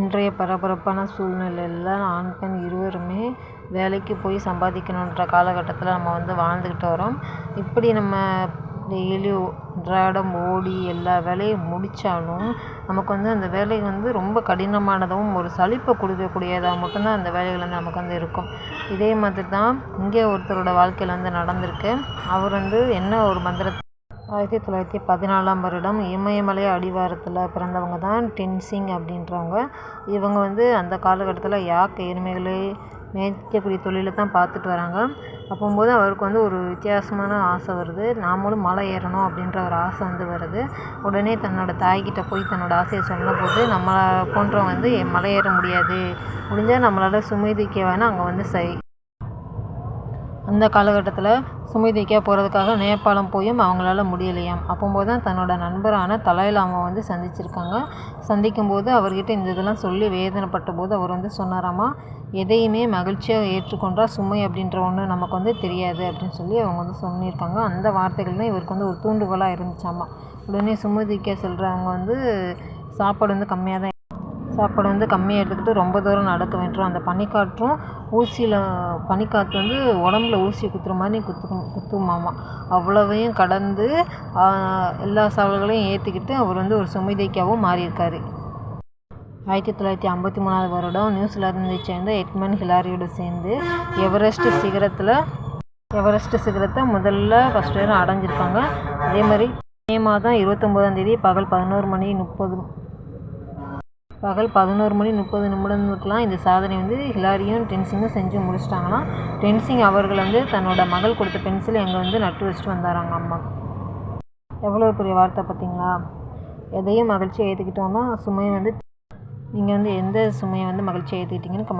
இன்றைய பரபரப்பான சூழ்நிலையில் ஆண் பெண் இருவருமே வேலைக்கு போய் சம்பாதிக்கணுன்ற காலகட்டத்தில் நம்ம வந்து வாழ்ந்துக்கிட்டு வரோம். இப்படி நம்ம டெய்லி அன்றாடம் ஓடி எல்லா வேலையும் முடித்தாலும் நமக்கு வந்து அந்த வேலை வந்து ரொம்ப கடினமானதாகவும் ஒரு சலிப்பை கொடுக்கக்கூடியதாக மட்டும்தான் அந்த வேலைகள் வந்து நமக்கு வந்து இருக்கும். இதே மாதிரி தான் இங்கே ஒருத்தரோட வாழ்க்கையில் வந்து நடந்திருக்கு. அவர் வந்து என்ன ஒரு மந்திரத்தை ஆயிரத்தி தொள்ளாயிரத்தி பதினாலாம் வருடம் இமயமலை அடிவாரத்தில் பிறந்தவங்க தான் டென்சிங் அப்படின்றவங்க இவங்க வந்து அந்த காலகட்டத்தில் யாக் எருமைகளை மேய்க்கக்கூடிய தொழிலை தான் பார்த்துட்டு வராங்க. அப்போம்போது அவருக்கு வந்து ஒரு வித்தியாசமான ஆசை வருது. நாமளும் மலை ஏறணும் அப்படின்ற ஒரு ஆசை வந்து வருது. உடனே தன்னோட தாய்கிட்ட போய் தன்னோட ஆசையை சொல்லும்போது நம்மளை போன்றவங்க வந்து மலை ஏற முடியாது. முடிஞ்சால் நம்மளால் சுமை தூக்க வேணால் அங்கே வந்து செய் அந்த காலகட்டத்தில் சுமை போகிறதுக்காக நேபாளம் போயும் அவங்களால முடியலையாம். அப்போம்போது தான் தன்னோட நண்பரான தலாய்லாமா வந்து சந்திச்சிருக்காங்க. சந்திக்கும்போது அவர்கிட்ட இந்த இதெல்லாம் சொல்லி வேதனைப்பட்ட போது அவர் வந்து சொன்னாராமா எதையுமே மகிழ்ச்சியாக ஏற்றுக்கொண்டால் சுமை அப்படின்ற ஒன்று நமக்கு வந்து தெரியாது அப்படின்னு சொல்லி அவங்க வந்து சொல்லியிருக்காங்க. அந்த வார்த்தைகள் தான் இவருக்கு வந்து ஒரு தூண்டுகோலாக இருந்துச்சாமா. உடனே சுமதிக்க செல்கிறவங்க வந்து சாப்பாடு வந்து கம்மியாக தான் சாப்பாடு வந்து கம்மியாக எடுத்துக்கிட்டு ரொம்ப தூரம் நடக்க வேண்டும். அந்த பனிக்காற்றும் ஊசியில் பனிக்காற்று வந்து உடம்புல ஊசி குத்துற மாதிரி குத்துக்கும் குத்துமாமா அவ்வளவையும் கடந்து எல்லா சவால்களையும் ஏற்றிக்கிட்டு அவர் வந்து ஒரு சுமைதைக்காவும் மாறியிருக்காரு. ஆயிரத்தி தொள்ளாயிரத்தி ஐம்பத்தி மூணாவது வருடம் நியூசிலாந்தை சேர்ந்த எட்மன் ஹிலாரியோடு சேர்ந்து எவரெஸ்ட் சிகரத்தில் எவரெஸ்ட் சிகரத்தை முதல்ல ஃபஸ்ட் நேரம் அடைஞ்சிருக்காங்க. அதே மாதிரி மே மாதம் இருபத்தொம்போதாம் தேதி பகல் பதினோரு மணி முப்பது பகல் பதினோரு மணி முப்பது நிமிடங்களுக்கெலாம் இந்த சாதனை வந்து ஹிலாரியும் டென்சிங்கும் செஞ்சு முடிச்சிட்டாங்களாம். டென்சிங் அவர்கள் வந்து தன்னோட மகள் கொடுத்த பென்சில் எங்கே வந்து நட்டு வச்சுட்டு வந்தாராங்க அம்மா. எவ்வளோ பெரிய வார்த்தை பார்த்தீங்களா? எதையும் மகிழ்ச்சியாக ஏற்றுக்கிட்டோன்னா சுமையை வந்து நீங்கள் வந்து எந்த சுமையை வந்து மகிழ்ச்சியாக ஏற்றுக்கிட்டீங்கன்னு